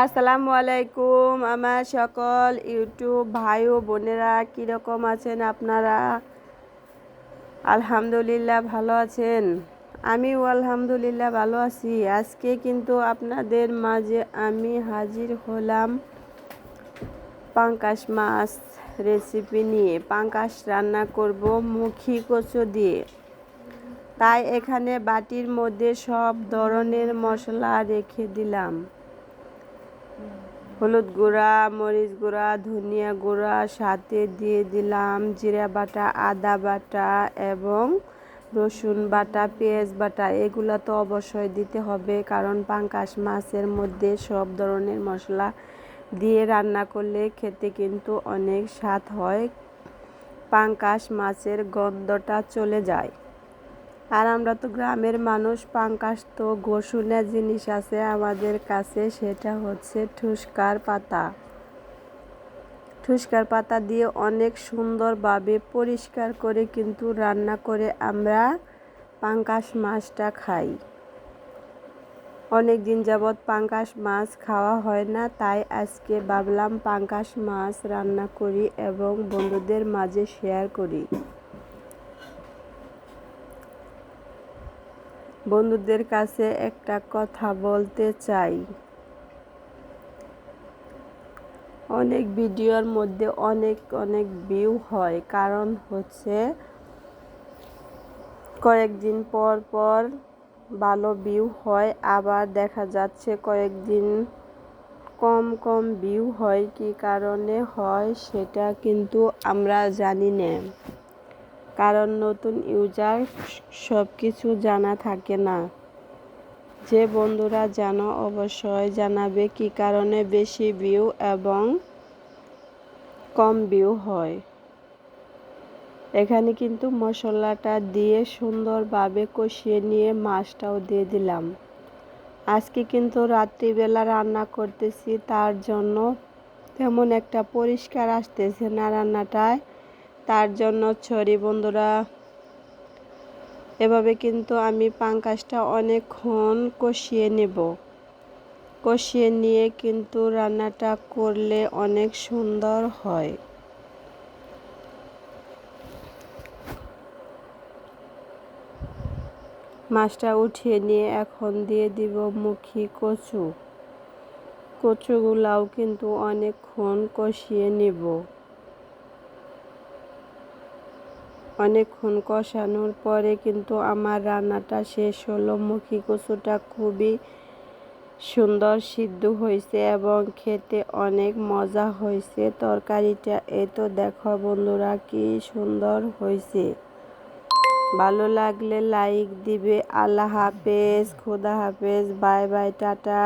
আসসালামু আলাইকুম, আমার সকল ইউটিউব ভাই ও বোনেরা, কীরকম আছেন আপনারা? আলহামদুলিল্লাহ ভালো আছেন। আমিও আলহামদুলিল্লাহ ভালো আছি। আজকে কিন্তু আপনাদের মাঝে আমি হাজির হলাম পাঙ্কাশ মাছ রেসিপি নিয়ে। পাঙ্কাশ রান্না করব মুখি কচু দিয়ে। তাই এখানে বাটির মধ্যে সব ধরনের মশলা রেখে দিলাম। হলুদ গুঁড়া, মরিচ গুঁড়া, ধনিয়া গুঁড়া, সাথে দিয়ে দিলাম জিরা বাটা, আদা বাটা এবং রসুন বাটা, পেঁয়াজ বাটা। এগুলো তো অবশ্যই দিতে হবে, কারণ পাঙ্কাশ মাছের মধ্যে সব ধরনের মশলা দিয়ে রান্না করলে খেতে কিন্তু অনেক স্বাদ হয়। পাঙ্কাশ মাছের গন্ধটা চলে যায়। আর আমরা তো গ্রামের মানুষ, পাঙ্কাশ তো গোসুনা জিনিস আছে। আমাদের কাছে সেটা হচ্ছে ঠুসকার পাতা। ঠুসকার পাতা দিয়ে অনেক সুন্দরভাবে পরিষ্কার করে কিন্তু রান্না করে আমরা পাঙ্কাশ মাছটা খাই। অনেক দিন যাবৎ পাঙ্কাশ মাছ খাওয়া হয় না, তাই আজকে ভাবলাম পাঙ্কাশ মাছ রান্না করি এবং বন্ধুদের মাঝে শেয়ার করি। বন্ধুদের কাছে একটা কথা বলতে চাই। অনেক ভিডিওর মধ্যে অনেক অনেক ভিউ হয়। কারণ হচ্ছে কয়েকদিন পর পর ভালো ভিউ হয়, আবার দেখা যাচ্ছে কয়েকদিন কম কম ভিউ হয়। কি কারণে হয় সেটা কিন্তু আমরা জানি না। কারণ নতুন ইউজার সব কিছু জানা থাকে না। যে বন্ধুরা জানো, অবশ্যই জানাবে কি কারণে বেশি ভিউ এবং কম ভিউ হয়। এখানে কিন্তু মশলাটা দিয়ে সুন্দরভাবে কষিয়ে নিয়ে মাছটাও দিয়ে দিলাম। আজকে কিন্তু রাত্রিবেলা রান্না করতেছি, তার জন্য তেমন একটা পরিষ্কার আসতেছে না রান্নাটায়। তার জন্য ছড়ি বন্ধুরা। এভাবে কিন্তু আমি পাঙ্কাশটা অনেকক্ষণ কষিয়ে নেব। কষিয়ে নিয়ে কিন্তু রান্নাটা করলে অনেক সুন্দর হয়। মাছটা উঠিয়ে নিয়ে এখন দিয়ে দিব মুখি কচু। কচুগুলাও কিন্তু অনেকক্ষণ কষিয়ে নেব। অনেকক্ষণ কষানোর পরে কিন্তু আমার রান্নাটা শেষ হলো। মুখি কচুটা খুবই সুন্দর সিদ্ধ হয়েছে এবং খেতে অনেক মজা হয়েছে। তরকারিটা এ তো দেখো বন্ধুরা কি সুন্দর হয়েছে। ভালো লাগলে লাইক দিবে। আল্লাহ হাফেজ। খোদা হাফেজ। Bye bye, tata.